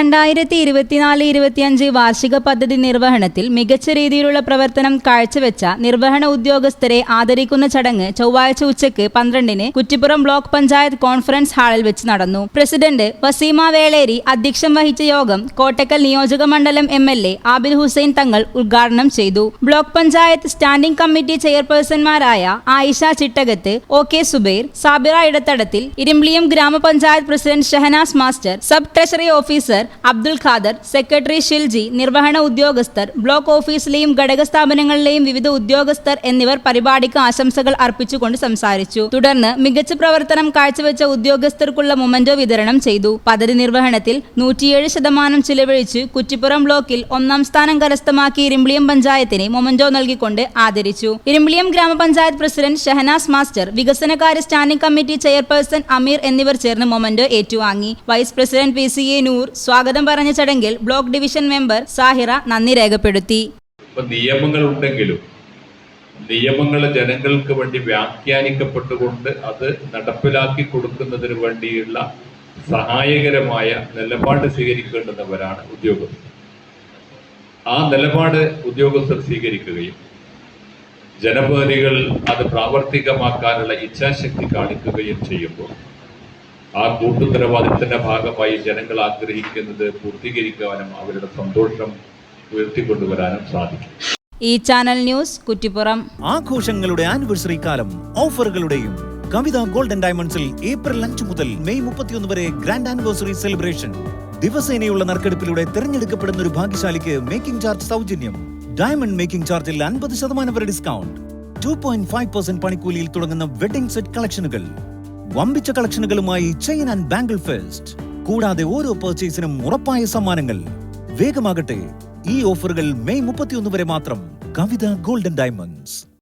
രണ്ടായിരത്തി ഇരുപത്തിനാല് ഇരുപത്തിയഞ്ച് വാർഷിക പദ്ധതി നിർവഹണത്തിൽ മികച്ച രീതിയിലുള്ള പ്രവർത്തനം കാഴ്ചവെച്ച നിർവഹണ ഉദ്യോഗസ്ഥരെ ആദരിക്കുന്ന ചടങ്ങ് ചൊവ്വാഴ്ച ഉച്ചയ്ക്ക് പന്ത്രണ്ടിന് കുറ്റിപ്പുറം ബ്ലോക്ക് പഞ്ചായത്ത് കോൺഫറൻസ് ഹാളിൽ വെച്ച് നടന്നു. പ്രസിഡന്റ് വസീമ വേളേരി അധ്യക്ഷം വഹിച്ച യോഗം കോട്ടക്കൽ നിയോജക മണ്ഡലം M L A Abil Hussain Thangal ഉദ്ഘാടനം ചെയ്തു. ബ്ലോക്ക് പഞ്ചായത്ത് സ്റ്റാൻഡിംഗ് കമ്മിറ്റി ചെയർപേഴ്സൺമാരായ ആയിഷ ചിട്ടകത്ത് ഒ കെ സുബൈർ സാബിറ ഇടത്തടത്തിൽ ഇരിമ്പിളിയം ഗ്രാമപഞ്ചായത്ത് president Shahanas master sub treasury officer Abdul Khader secretary Shilji നിർവഹണ ഉദ്യോഗസ്ഥർ ബ്ലോക്ക് ഓഫീസിലെയും ഘടക സ്ഥാപനങ്ങളിലെയും വിവിധ ഉദ്യോഗസ്ഥർ എന്നിവർ പരിപാടിക്ക് ആശംസകൾ അർപ്പിച്ചുകൊണ്ട് സംസാരിച്ചു. തുടർന്ന് മികച്ച പ്രവർത്തനം കാഴ്ചവെച്ച ഉദ്യോഗസ്ഥർക്കുള്ള മൊമന്റോ വിതരണം ചെയ്തു. പദ്ധതി നിർവഹണത്തിൽ നൂറ്റിയേഴ് ശതമാനം ചിലവഴിച്ച് കുറ്റിപ്പുറം ബ്ലോക്കിൽ ഒന്നാം സ്ഥാനം കരസ്ഥമാക്കി ഇരിമ്പിളിയം പഞ്ചായത്തിനെ മൊമന്റോ നൽകിക്കൊണ്ട് ആദരിച്ചു. ഇരിമ്പിളിയം ഗ്രാമപഞ്ചായത്ത് പ്രസിഡന്റ് ഷഹനാസ് മാസ്റ്റർ വികസനകാര്യ സ്റ്റാൻഡിംഗ് കമ്മിറ്റി ചെയർപേഴ്സൺ അമീർ എന്നിവർ ചേർന്ന് മൊമന്റോ ഏറ്റുവാങ്ങി. Vice president P C A Noor സ്വാഗതം പറഞ്ഞ ചടങ്ങിൽ ബ്ലോക്ക് ഡിവിഷൻ മെമ്പർ സാഹിറ നന്ദി രേഖപ്പെടുത്തി. നിയമങ്ങൾ ഉണ്ടെങ്കിലും നിയമങ്ങൾ ജനങ്ങൾക്ക് വേണ്ടി വ്യാഖ്യാനിക്കപ്പെട്ടുകൊണ്ട് അത് നടപ്പിലാക്കി കൊടുക്കുന്നതിന് വേണ്ടിയുള്ള സഹായകരമായ നിലപാട് സ്വീകരിക്കേണ്ടുന്നവരാണ് ഉദ്യോഗസ്ഥർ. ആ നിലപാട് ഉദ്യോഗസ്ഥർ സ്വീകരിക്കുകയും ജനപ്രതിനിധികൾ അത് പ്രാവർത്തികമാക്കാനുള്ള ഇച്ഛാശക്തി കാണിക്കുകയും ചെയ്യുമ്പോൾ ആ കൂട്ടുത്തരവാദിത്തത്തിന്റെ ഭാഗമായി ജനങ്ങൾ ആഗ്രഹിക്കുന്നത് പൂർത്തീകരിക്കാനും അവരുടെ സന്തോഷം ഉയർത്തിക്കൊണ്ടുവരാനും സാധിക്കും. ഈ ചാനൽ ന്യൂസ് കുറ്റിപ്പുറം. ആഘോഷങ്ങളുടെ ആനിവേഴ്സറി കാലം ഓഫറുകളുടെയും കവിത ഗോൾഡൻ ഡയമണ്ട്സിൽ ഏപ്രിൽ അഞ്ച് മുതൽ മെയ് മുപ്പത്തിയൊന്ന് വരെ ഗ്രാൻഡ് ആനിവേഴ്സറി സെലിബ്രേഷൻ ദിവസേനയുള്ള നറുക്കെടുപ്പിലൂടെ തിരഞ്ഞെടുക്കപ്പെടുന്ന ഒരു ഭാഗ്യശാലിക്ക് മേക്കിംഗ് ചാർജ് സൗജന്യം. ഡയമണ്ട് മേക്കിംഗ് ചാർജിൽ അൻപത് ശതമാനം വരെ discount two point five percent പണിക്കൂലിയിൽ തുടങ്ങുന്ന വെഡിംഗ് സെറ്റ് കളക്ഷനുകൾ വമ്പിച്ച കളക്ഷനുകളുമായി ചെയിൻ ആൻഡ് ബാംഗിൾ ഫെസ്റ്റ്. കൂടാതെ ഓരോ പർച്ചേസിനും ഉറപ്പായ സമ്മാനങ്ങൾ. വേഗമാകട്ടെ ഈ ഓഫറുകൾ മെയ് മുപ്പത്തിയൊന്ന് വരെ മാത്രം കവിത ഗോൾഡൻ ഡയമണ്ട്സ്.